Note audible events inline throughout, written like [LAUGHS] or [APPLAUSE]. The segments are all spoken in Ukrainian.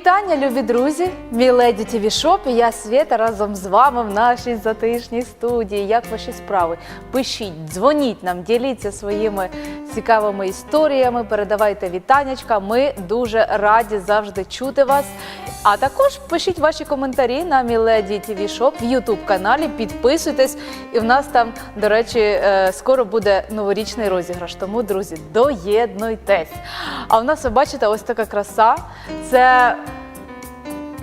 Вітання, любі друзі! Мій леді ТВ Шоп і я Свєта разом з вами в нашій затишній студії. Як ваші справи? Пишіть, дзвоніть нам, діліться своїми цікавими історіями, передавайте вітаннячка. Ми дуже раді завжди чути вас. А також пишіть ваші коментарі на Міледі ТВ Шоп в Ютуб каналі. Підписуйтесь, і в нас там, до речі, е, скоро буде новорічний розіграш. Тому, друзі, доєднуйтесь. А в нас ви бачите ось така краса. Це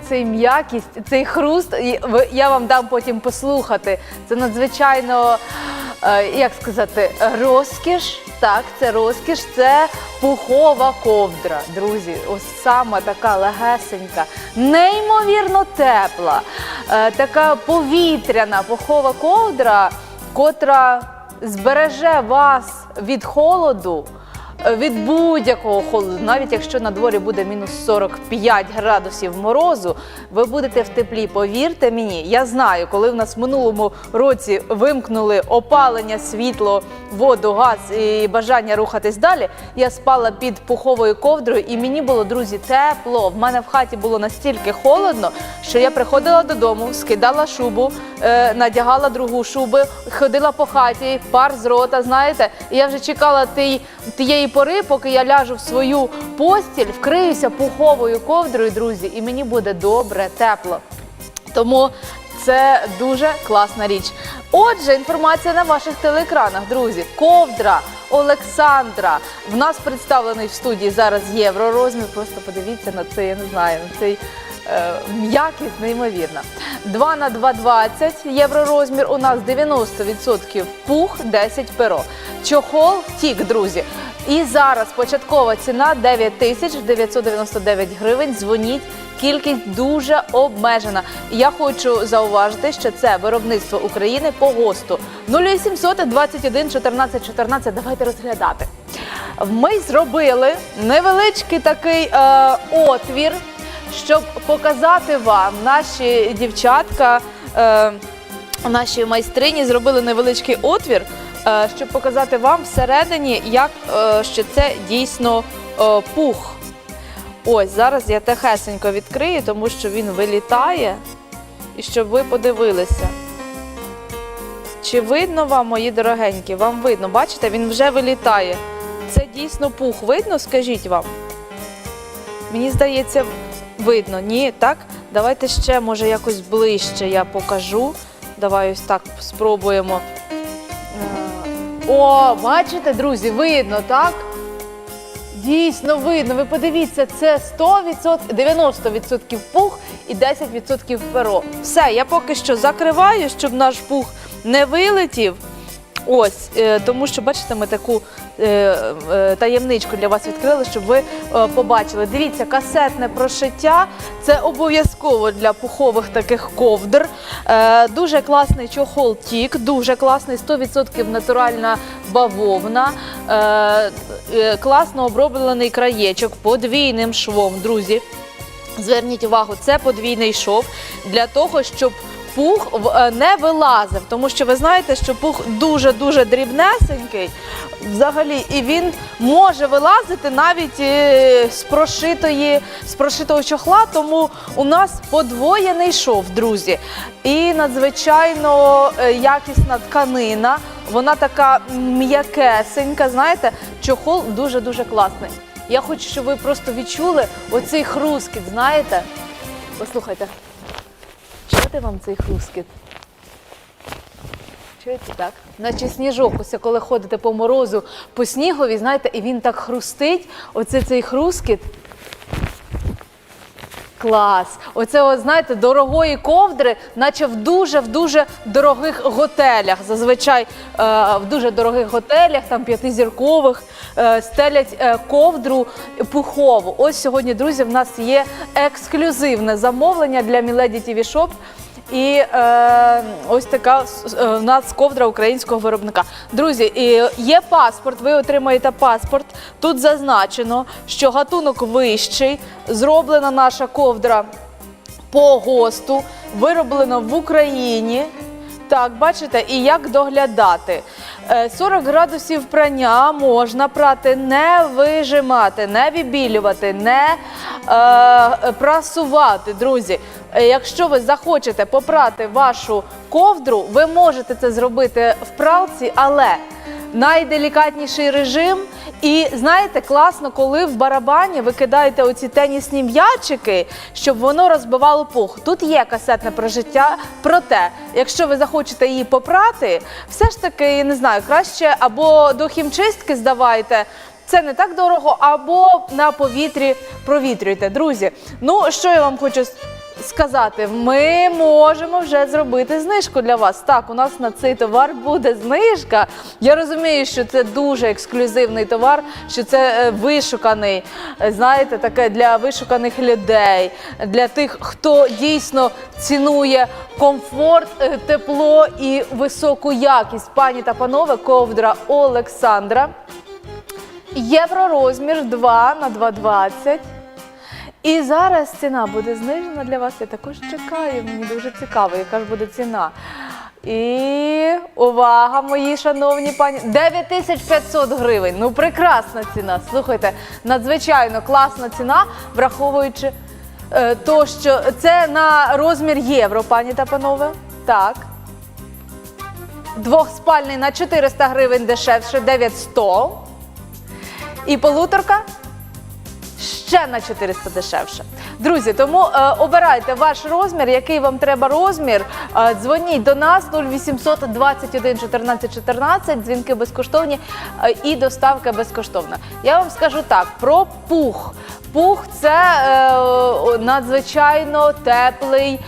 цей м'якість, цей хруст. ви- Я вам дам потім послухати. Це надзвичайно, е, як сказати, розкіш. Так, це розкіш, це пухова ковдра, друзі. Ось саме така легесенька, неймовірно тепла, е, така повітряна пухова ковдра, котра збереже вас від холоду. Від будь-якого холоду, навіть якщо на дворі буде мінус 45 градусів морозу, ви будете в теплі. Повірте мені, я знаю, коли в нас в минулому році вимкнули опалення, світло, воду, газ і бажання рухатись далі. Я спала під пуховою ковдрою, і мені було, друзі, тепло. В мене в хаті було настільки холодно, що я приходила додому, скидала шубу, е, надягала другу шубу, ходила по хаті, пар з рота, знаєте, і я вже чекала тій, пори, поки я ляжу в свою постіль, вкриюся пуховою ковдрою, друзі, і мені буде добре, тепло. Тому це дуже класна річ. Отже, інформація на ваших телеекранах, друзі. Ковдра Олександра. В нас представлений в студії зараз євророзмір. Просто подивіться на це, я не знаю, на цей е, м'якість неймовірна. 2 на 2,20 євророзмір. У нас 90% пух, 10 перо. Чохол тік, друзі. І зараз початкова ціна 9 тисяч 999 гривень. Дзвоніть. Кількість дуже обмежена. Я хочу зауважити, що це виробництво України по ГОСТу 0800 21 14 14. Давайте розглядати. Ми зробили невеличкий такий е, отвір, щоб показати вам наші дівчатка. Е, Наші майстрині зробили невеличкий отвір, щоб показати вам всередині, як е, що це дійсно е, пух. Ось зараз я тихесенько відкрию, тому що він вилітає. І щоб ви подивилися. Чи видно вам, мої дорогенькі? Вам видно, бачите, він вже вилітає. Це дійсно пух. Видно, скажіть вам? Мені здається, видно. Ні, так? Давайте ще, може, якось ближче я покажу. Давай ось так спробуємо. О, бачите, друзі, видно, так? Дійсно видно. Ви подивіться, це 100%, 90% пух і 10% перо. Все, я поки що закриваю, щоб наш пух не вилетів. Ось, е, тому що, бачите, ми таку е, е, таємничку для вас відкрили, щоб ви побачили. Дивіться, касетне прошиття це обов'язково для пухових таких ковдр. Дуже класний чохол тік, дуже класний, 100% натуральна бавовна, класно оброблений краєчок подвійним швом, друзі. Зверніть увагу, це подвійний шов для того, щоб пух е, не вилазив, тому що ви знаєте, що пух дуже-дуже дрібнесенький взагалі, і він може вилазити навіть е, з прошитої, з прошитого чохла, тому у нас подвоєний шов, друзі. І надзвичайно е, якісна тканина, вона така м'якесенька, знаєте, чохол дуже-дуже класний. Я хочу, щоб ви просто відчули оцей хрускіт, знаєте? Послухайте. Чуєте вам цей хрускіт? Чуєте так? Наче сніжок, ось коли ходите по морозу, по снігові, знаєте, і він так хрустить, оце цей хрускіт. Клас! Оце, от, знаєте, дорогої ковдри, наче в дуже в дуже дорогих готелях. Зазвичай е, в дуже дорогих готелях, там п'ятизіркових, е, стелять е, ковдру пухову. Ось сьогодні, друзі, в нас є ексклюзивне замовлення для Міледі Шоп. І е, ось така е, в нас ковдра українського виробника. Друзі, є паспорт. Ви отримаєте паспорт. Тут зазначено, що гатунок вищий, зроблена наша ковдра по ГОСТу, вироблена в Україні. Так, бачите, і як доглядати. Е, 40 градусів прання можна прати, не вижимати, не вибілювати, не е, прасувати. Друзі, Е, якщо ви захочете попрати вашу ковдру, ви можете це зробити в пралці, але найделікатніший режим. І знаєте, класно, коли в барабані ви кидаєте оці тенісні м'ячики, щоб воно розбивало пух. Тут є касетне прожиття. Проте, якщо ви захочете її попрати, все ж таки, я не знаю, краще або до хімчистки здавайте. Це не так дорого, або на повітрі провітрюйте. Друзі, ну що я вам хочу сказати, ми можемо вже зробити знижку для вас. Так, у нас на цей товар буде знижка. Я розумію, що це дуже ексклюзивний товар, що це е, вишуканий, е, знаєте, таке для вишуканих людей, для тих, хто дійсно цінує комфорт, е, тепло і високу якість. Пані та панове, ковдра Олександра. Євророзмір 2 на 2,20. І зараз ціна буде знижена для вас. Я також чекаю. Мені дуже цікаво, яка ж буде ціна. І увага, мої шановні пані, 9500 гривень. Ну, прекрасна ціна. Слухайте, надзвичайно класна ціна, враховуючи е, то, що це на розмір євро, пані та панове. Так. Двохспальний на 400 гривень дешевше, 900. І полуторка ще на 400 дешевше. Друзі, тому е, обирайте ваш розмір, який вам треба розмір. Е, дзвоніть до нас 0800 21 14 14, дзвінки безкоштовні е, і доставка безкоштовна. Я вам скажу так про пух. Пух це е, надзвичайно теплий е,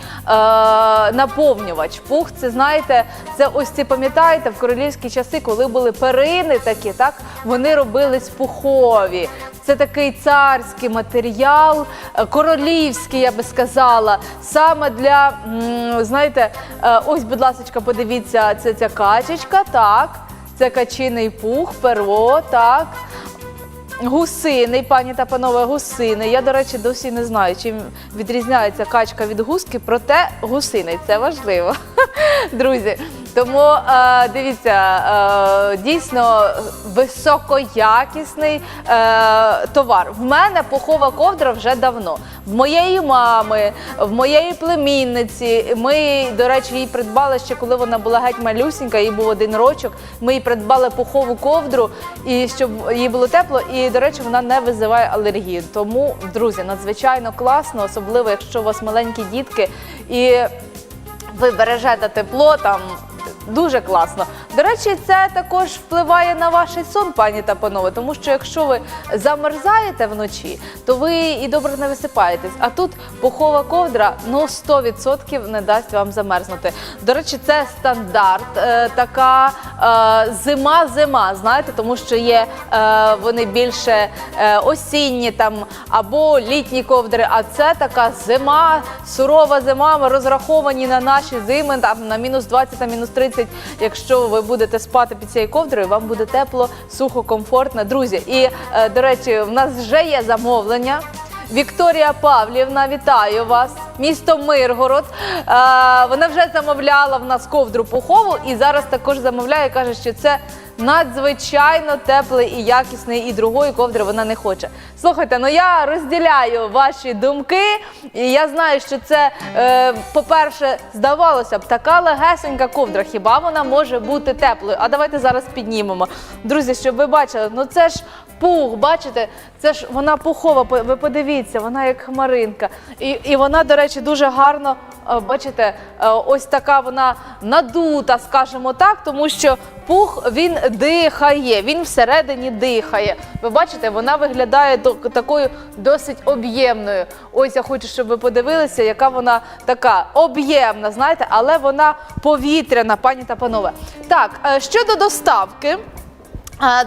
наповнювач. Пух, це знаєте, це ось ці пам'ятаєте в королівські часи, коли були перини такі, так вони робились пухові. Це такий царський матеріал, е, королівський, я би сказала. Саме для, знаєте, е, ось, будь ласка, подивіться, це ця качечка, так. Це качиний пух, перо, так. Гусиний, пані та панове, гусиний. Я, до речі, досі не знаю, чим відрізняється качка від гуски, проте гусиний це важливо, [LAUGHS] друзі. Тому е, дивіться, е, дійсно високоякісний е, товар. В мене пухова ковдра вже давно. В моєї мами, в моєї племінниці. Ми, до речі, її придбали ще коли вона була геть малюсінька, їй був один рочок. Ми їй придбали пухову ковдру, і щоб їй було тепло. І, до речі, вона не визиває алергію. Тому, друзі, надзвичайно класно, особливо якщо у вас маленькі дітки. І ви бережете тепло там. Дуже класно. До речі, це також впливає на ваш сон, пані та панове, тому що якщо ви замерзаєте вночі, то ви і добре не висипаєтесь. А тут пухова ковдра ну 100% не дасть вам замерзнути. До речі, це стандарт, е, така е, зима-зима, знаєте, тому що є е, вони більше е, осінні там або літні ковдри. А це така зима, сурова зима. Ми розраховані на наші зими там на мінус 20 та мінус 30. Якщо ви будете спати під цією ковдрою, вам буде тепло, сухо, комфортно. Друзі, і е, до речі, в нас вже є замовлення. Вікторія Павлівна, вітаю вас. Місто Миргород. Е, вона вже замовляла в нас ковдру пухову і зараз також замовляє. каже, що це надзвичайно теплий і якісний, і другої ковдри вона не хоче. Слухайте, ну я розділяю ваші думки, і я знаю, що це, е, по-перше, здавалося б, така легесенька ковдра. Хіба вона може бути теплою? А давайте зараз піднімемо. Друзі, щоб ви бачили, ну це ж пух, бачите, це ж вона пухова. Ви подивіться, вона як хмаринка. І, і вона, до речі, дуже гарно. е, Бачите, е, ось така вона надута, скажімо так, тому що пух він дихає, він всередині дихає. Ви бачите, вона виглядає такою досить об'ємною. Ось я хочу, щоб ви подивилися, яка вона така об'ємна, знаєте, але вона повітряна, пані та панове. Так, е, щодо доставки.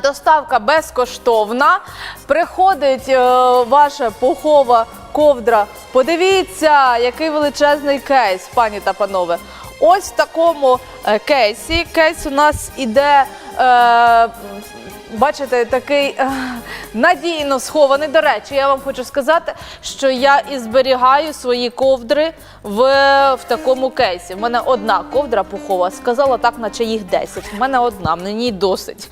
Доставка безкоштовна. Приходить е, ваша пухова ковдра. Подивіться, який величезний кейс, пані та панове. Ось в такому е, кейсі. Кейс у нас іде. Е, бачите, такий е, надійно схований. До речі, я вам хочу сказати, що я і зберігаю свої ковдри в, в такому кейсі. У мене одна ковдра пухова, сказала так, наче їх 10. У мене одна, мені досить.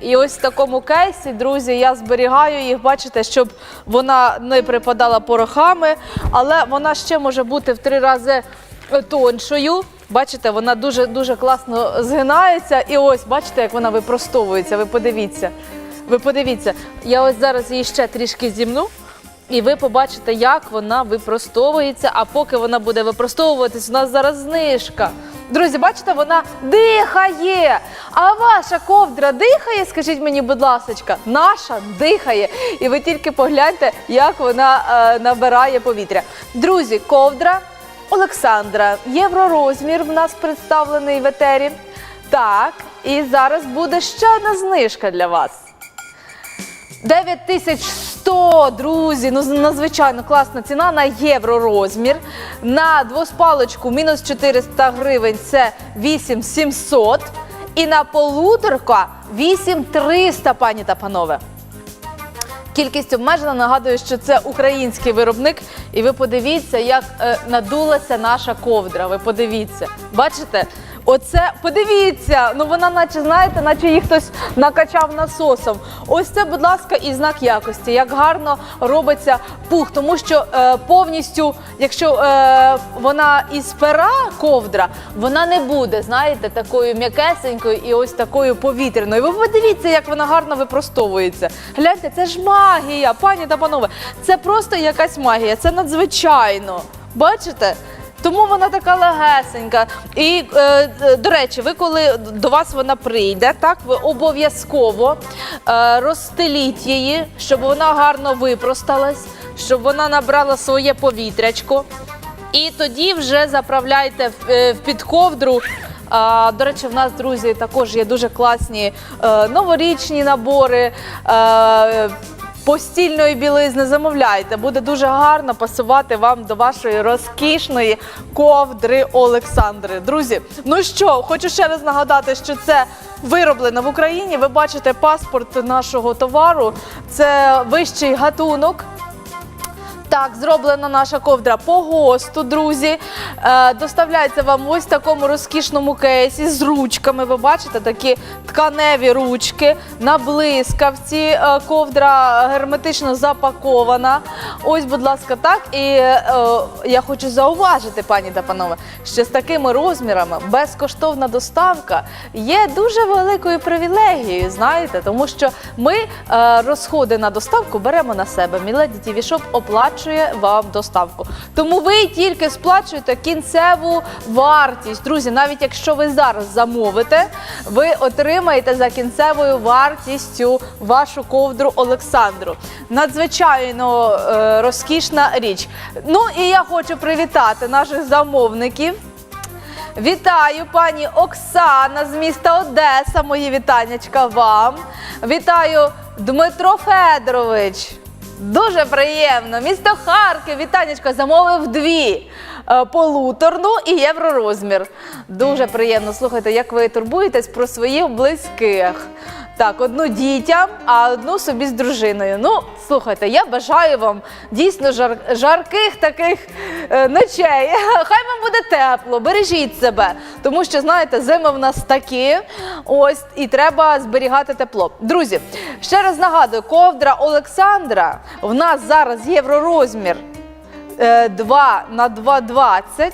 І ось в такому кейсі, друзі, я зберігаю їх, бачите, щоб вона не припадала порохами, але вона ще може бути в три рази тоншою. Бачите, вона дуже дуже класно згинається. І ось бачите, як вона випростовується. Ви подивіться. Ви подивіться, я ось зараз її ще трішки зімну, і ви побачите, як вона випростовується. А поки вона буде випростовуватись, у нас зараз знижка. Друзі, бачите, вона дихає. А ваша ковдра дихає? Скажіть мені, будь ласка, наша дихає. І ви тільки погляньте, як вона е, набирає повітря. Друзі, ковдра Олександра. Євророзмір в нас представлений в етері. Так, і зараз буде ще одна знижка для вас. 9100, друзі, ну надзвичайно класна ціна на євророзмір. На двоспалочку мінус 400 гривень це 8700. І на полуторка 8300, пані та панове. Кількість обмежена. Нагадую, що це український виробник. І ви подивіться, як е, надулася наша ковдра. Ви подивіться. Бачите? Оце подивіться, ну вона, наче знаєте, наче її хтось накачав насосом. Ось це, будь ласка, і знак якості, як гарно робиться пух, тому що е, повністю, якщо е, вона із пера ковдра, вона не буде, знаєте, такою м'якесенькою і ось такою повітряною. Ви подивіться, як вона гарно випростовується. Гляньте, це ж магія, пані та панове. Це просто якась магія, це надзвичайно. Бачите? Тому вона така легесенька. І е, до речі, ви коли до вас вона прийде, так ви обов'язково е, розстеліть її, щоб вона гарно випросталась, щоб вона набрала своє повітрячко. І тоді вже заправляйте в, е, в підковдру. А, до речі, в нас, друзі, також є дуже класні е, новорічні набори. Е, Постільної білизни замовляйте, буде дуже гарно пасувати вам до вашої розкішної ковдри Олександри. Друзі, ну що, хочу ще раз нагадати, що це вироблено в Україні. Ви бачите паспорт нашого товару. Це вищий гатунок. Так, зроблена наша ковдра по ГОСТу, друзі. Е, доставляється вам ось в такому розкішному кейсі з ручками. Ви бачите такі тканеві ручки на блискавці. Е, ковдра герметично запакована. Ось, будь ласка, так. І е, я хочу зауважити, пані та панове, що з такими розмірами безкоштовна доставка є дуже великою привілегією, знаєте, тому що ми е, розходи на доставку беремо на себе. Міледі ТВ Шоп оплачує вам доставку. Тому ви тільки сплачуєте кінцеву вартість. Друзі, навіть якщо ви зараз замовите, ви отримаєте за кінцевою вартістю вашу ковдру Олександру. Надзвичайно е, розкішна річ. Ну і я хочу привітати наших замовників. Вітаю пані Оксана з міста Одеса. Мої вітаннячка вам. Вітаю Дмитро Федорович. Дуже приємно. Місто Харків, вітанечко, замовив дві е, полуторну і євророзмір. Дуже приємно. Слухайте, як ви турбуєтесь про своїх близьких. Так, одну дітям, а одну собі з дружиною. Ну, слухайте, я бажаю вам дійсно жар, жарких таких е, ночей. [LAUGHS] Хай вам буде тепло, бережіть себе, тому що знаєте, зими в нас такі. Ось і треба зберігати тепло. Друзі, ще раз нагадую, ковдра Олександра в нас зараз євророзмір е, 2 на 2,20.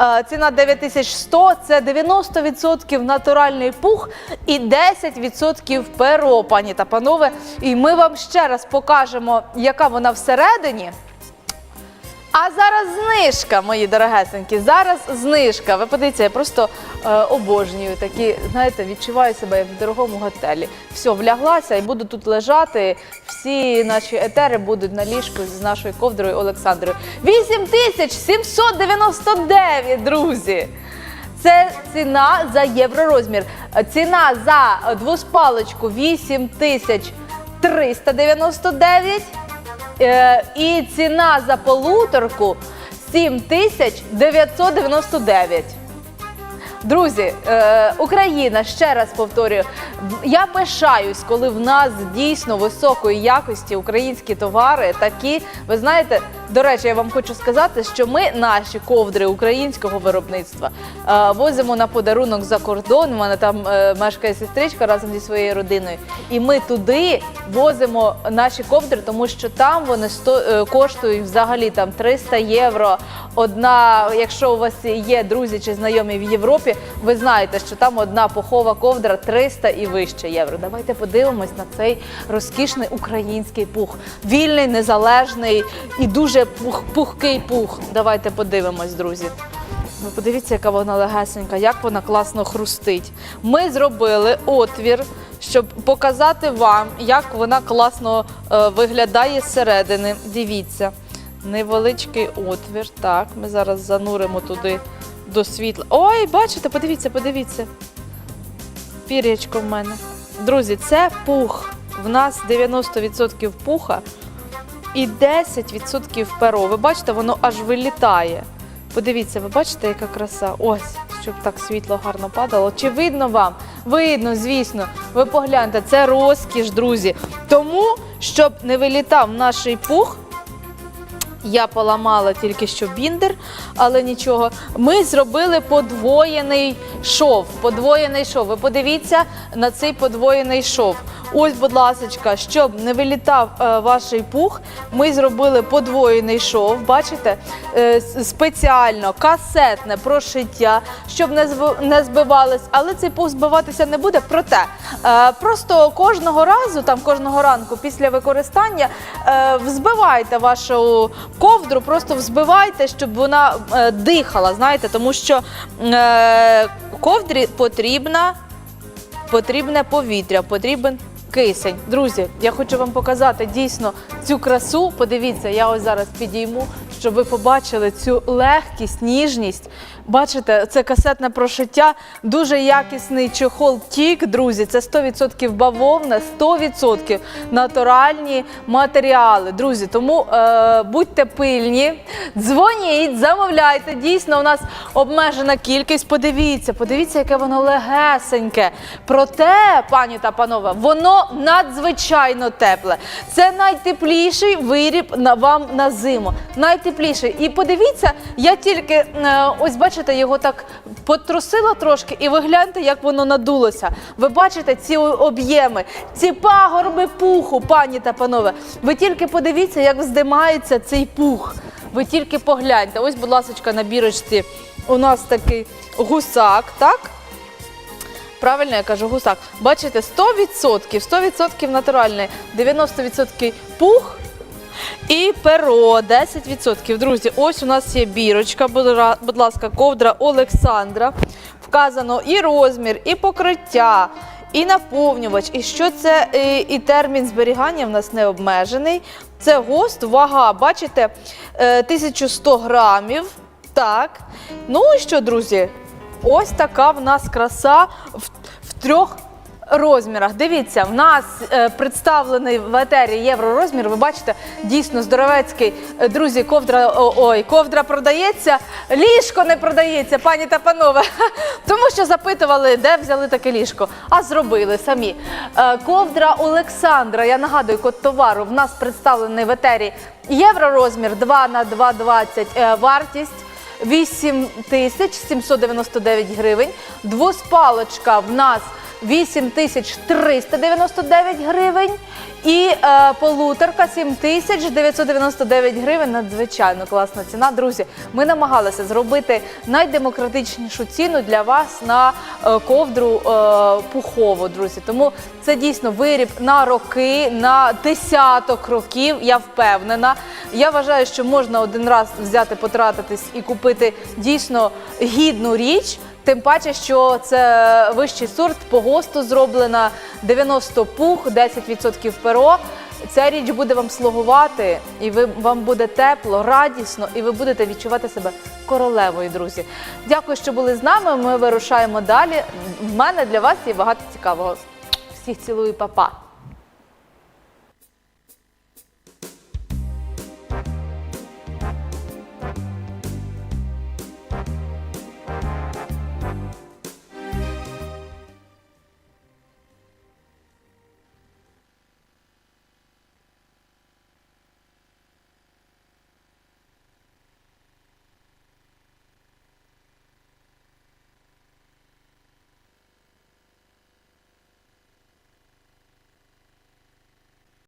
Е, Ціна 9100 – це 90% натуральний пух і 10% перо, пані та панове. І ми вам ще раз покажемо, яка вона всередині. А зараз знижка, мої дорогесенькі. Зараз знижка. Ви подивіться, я просто е, обожнюю такі, знаєте, відчуваю себе як в дорогому готелі. Все, вляглася і буду тут лежати. Всі наші етери будуть на ліжку з нашою ковдрою Олександрою. 8799, друзі! Це ціна за євророзмір. Ціна за двоспалочку 8399. Е, і ціна за полуторку 7999. Друзі, е, Україна, ще раз повторюю, я пишаюсь, коли в нас дійсно високої якості українські товари такі. Ви знаєте, до речі, я вам хочу сказати, що ми наші ковдри українського виробництва е, возимо на подарунок за кордон. У мене там е, мешкає сестричка разом зі своєю родиною. І ми туди возимо наші ковдри, тому що там вони сто, коштують взагалі там 300 євро. Одна, якщо у вас є друзі чи знайомі в Європі, ви знаєте, що там одна пухова ковдра 300 і вище євро. Давайте подивимось на цей розкішний український пух. Вільний, незалежний і дуже пух, пухкий пух. Давайте подивимось, друзі. Ви подивіться, яка вона легесенька, як вона класно хрустить. Ми зробили отвір, щоб показати вам, як вона класно е, виглядає зсередини. Дивіться, невеличкий отвір. Так, ми зараз зануримо туди до світла. Ой, бачите, подивіться, подивіться. Пір'ячко в мене. Друзі, це пух. В нас 90% пуха і 10% перо. Ви бачите, воно аж вилітає. Подивіться, ви бачите, яка краса? Ось, щоб так світло гарно падало. Чи видно вам? Видно, звісно. Ви погляньте, це розкіш, друзі. Тому, щоб не вилітав наш пух, я поламала тільки що біндер, але нічого. Ми зробили подвоєний шов. Подвоєний шов. Ви подивіться на цей подвоєний шов. Ось, будь ласка, щоб не вилітав е, ваш пух, ми зробили подвоєний шов. Бачите, Е, спеціально касетне прошиття, щоб не збивались, але цей пух збиватися не буде. Проте е, просто кожного разу, там кожного ранку після використання, взбивайте вашу ковдру, просто взбивайте, щоб вона дихала. Знаєте, тому що ковдрі потрібна потрібне повітря, потрібен кисень. Друзі, я хочу вам показати дійсно цю красу. Подивіться, я ось зараз підійму, щоб ви побачили цю легкість, ніжність. Бачите, це касетне прошиття, дуже якісний чохол тік, друзі. Це 100% бавовна, 100% натуральні матеріали. Друзі, тому е, будьте пильні, дзвоніть, замовляйте. Дійсно, у нас обмежена кількість. Подивіться, подивіться, яке воно легесеньке. Проте, пані та панове, воно надзвичайно тепле. Це найтепліший виріб на вам на зиму. Найтепліший. І подивіться, я тільки е, ось бачите, його так потрусила трошки, і ви гляньте, як воно надулося. Ви бачите ці об'єми, ці пагорби пуху, пані та панове. Ви тільки подивіться, як вздимається цей пух. Ви тільки погляньте. Ось, будь ласка, на бірочці у нас такий гусак, так? Правильно я кажу, гусак. Бачите, 100%, 100% натуральний, 90% пух і перо 10%. Друзі, ось у нас є бірочка, будь ласка, ковдра Олександра. Вказано і розмір, і покриття, і наповнювач. І що це і, і термін зберігання в нас не обмежений. Це гост, вага, бачите, е, 1100 грамів. Так. Ну і що, друзі? Ось така в нас краса в, в трьох розмірах. Дивіться, в нас е, представлений в етері євророзмір. Ви бачите, дійсно здоровецький. Е, Друзі, ковдра ой, ковдра продається, ліжко не продається, пані та панове. [LAUGHS] Тому що запитували, де взяли таке ліжко. А зробили самі. Е, ковдра Олександра. Я нагадую, код товару в нас представлений в етері євророзмір 2 на 2,20 е, вартість. 8 тисяч 799 гривень. Двоспалочка в нас 8 тисяч 399 гривень. І е, полуторка 7 тисяч 999 гривень. Надзвичайно класна ціна. Друзі, ми намагалися зробити найдемократичнішу ціну для вас на е, ковдру е, пухову, друзі. Тому це дійсно виріб на роки, на десяток років. Я впевнена. Я вважаю, що можна один раз взяти, потратитись і купити дійсно гідну річ. Тим паче, що це вищий сорт по ГОСТу зроблена 90 пух, 10% перо. Ця річ буде вам слугувати, і ви вам буде тепло, радісно, і ви будете відчувати себе королевою, друзі. Дякую, що були з нами. Ми вирушаємо далі. В мене для вас є багато цікавого. Всіх цілую, па-па.